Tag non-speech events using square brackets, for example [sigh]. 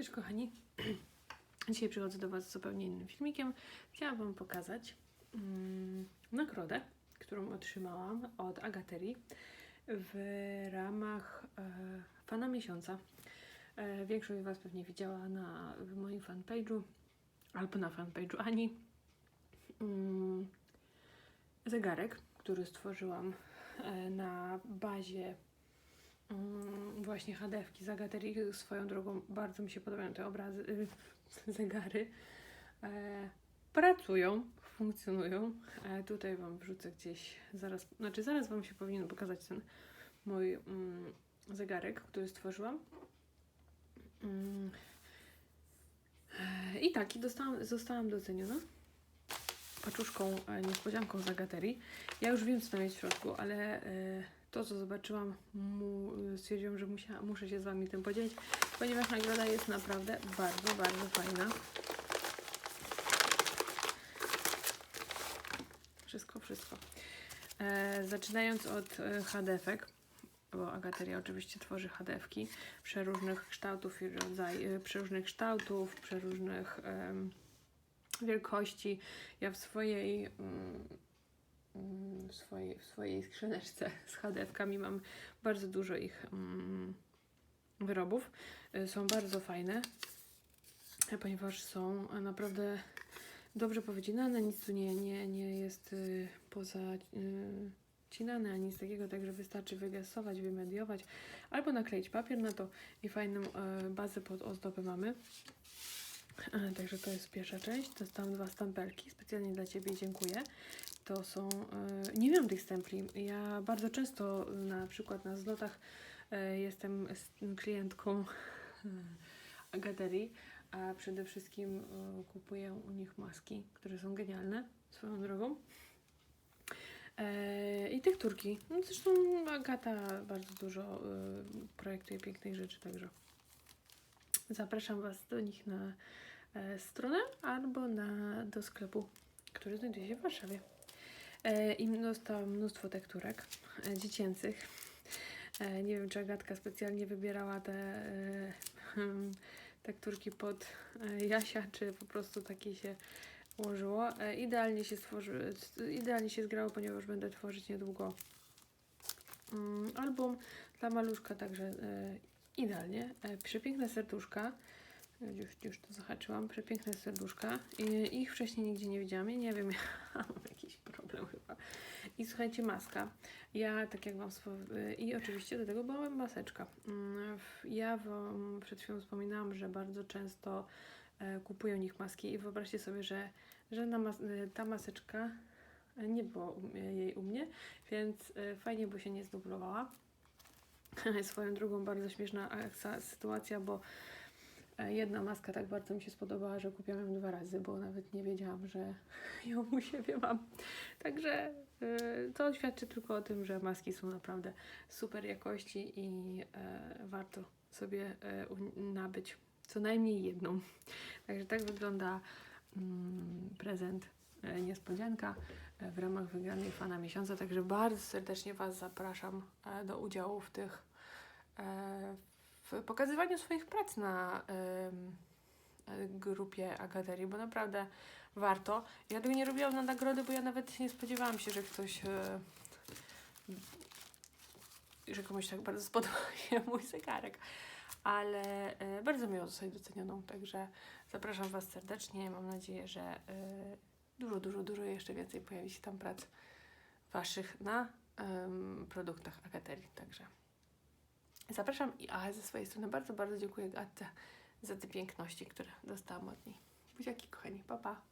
Cześć kochani. [clears throat] Dzisiaj przychodzę do Was z zupełnie innym filmikiem. Chciałam Wam pokazać mm, nagrodę, którą otrzymałam od Agaterii w ramach e, Fana Miesiąca. E, większość z Was pewnie widziała na moim fanpage'u albo na fanpage'u Ani mm, zegarek, który stworzyłam e, na bazie właśnie hadewki z Agaterii. Swoją drogą bardzo mi się podobają te obrazy, y, [laughs] zegary. E, pracują, funkcjonują. E, tutaj Wam wrzucę gdzieś zaraz, znaczy zaraz Wam się powinien pokazać ten mój mm, zegarek, który stworzyłam. Mm. E, I tak, i dostałam, zostałam doceniona paczuszką, e, niespodzianką z Agaterii. Ja już wiem, co tam jest w środku, ale e, to, co zobaczyłam, mu, stwierdziłam, że musia, muszę się z Wami tym podzielić, ponieważ nagroda jest naprawdę bardzo, bardzo fajna. Wszystko, wszystko. E, zaczynając od e, hadefek, bo Agateria oczywiście tworzy hadewki przeróżnych kształtów i rodzajów, przeróżnych kształtów, przeróżnych em, wielkości. Ja w swojej mm, w swojej, w swojej skrzyneczce z hadewkami mam bardzo dużo ich mm, wyrobów. Y, Są bardzo fajne, e, ponieważ są naprawdę dobrze powycinane, nic tu nie, nie, nie jest y, pozacinane, ani nic takiego, także wystarczy wygasować, wymediować albo nakleić papier na to i fajną e, bazę pod ozdobę mamy. E, Także to jest pierwsza część. Dostałam dwa stempelki specjalnie dla Ciebie. Dziękuję. To są. e, Nie miałam tych stempli. Ja bardzo często na przykład na zlotach e, jestem klientką [laughs] Agaterii, a przede wszystkim e, kupuję u nich maski, które są genialne swoją drogą. I tekturki. No zresztą Agata bardzo dużo projektuje pięknych rzeczy, także zapraszam Was do nich na stronę albo na, do sklepu, który znajduje się w Warszawie. E, I dostałam mnóstwo tekturek e, dziecięcych. E, nie wiem, czy Agatka specjalnie wybierała te hmm, tekturki pod Jasia, czy po prostu takie się ułożyło. Idealnie się stworzy, idealnie się zgrało, ponieważ będę tworzyć niedługo mm, album dla maluszka, także idealnie. Przepiękne serduszka. Już, już to zahaczyłam. Przepiękne serduszka. I, ich wcześniej nigdzie nie widziałam. Ja nie wiem, [laughs] ja mam jakiś problem chyba. I słuchajcie, maska. Ja, tak jak Wam I oczywiście do tego była maseczka. Mm, Ja Wam przed chwilą wspominałam, że bardzo często e, kupuję u nich maski i wyobraźcie sobie, że, że na mas- e, ta maseczka e, nie było jej u mnie, więc fajnie, bo się nie zdublowała. [laughs] Swoją drugą bardzo śmieszna sytuacja, bo jedna maska tak bardzo mi się spodobała, że kupiłam ją dwa razy, bo nawet nie wiedziałam, że [laughs] ją u siebie mam. Także e, to świadczy tylko o tym, że maski są naprawdę super jakości i e, warto sobie e, nabyć co najmniej jedną. [laughs] Także tak wygląda mm, prezent e, niespodzianka e, w ramach wygranej fana miesiąca. Także bardzo serdecznie Was zapraszam e, do udziału w tych e, w pokazywaniu swoich prac na e, grupie Agaterii, bo naprawdę warto. Ja tego nie robiłam na nagrody, bo ja nawet nie spodziewałam się, że ktoś e, że komuś tak bardzo spodoba [laughs] się mój zegarek. Ale e, bardzo miło zostać docenioną, także zapraszam Was serdecznie. Mam nadzieję, że dużo, dużo, dużo jeszcze więcej pojawi się tam prac Waszych na produktach Agaterii. Także zapraszam i a ze swojej strony bardzo, bardzo dziękuję Gatce za te piękności, które dostałam od niej. Buziaki kochani, pa pa!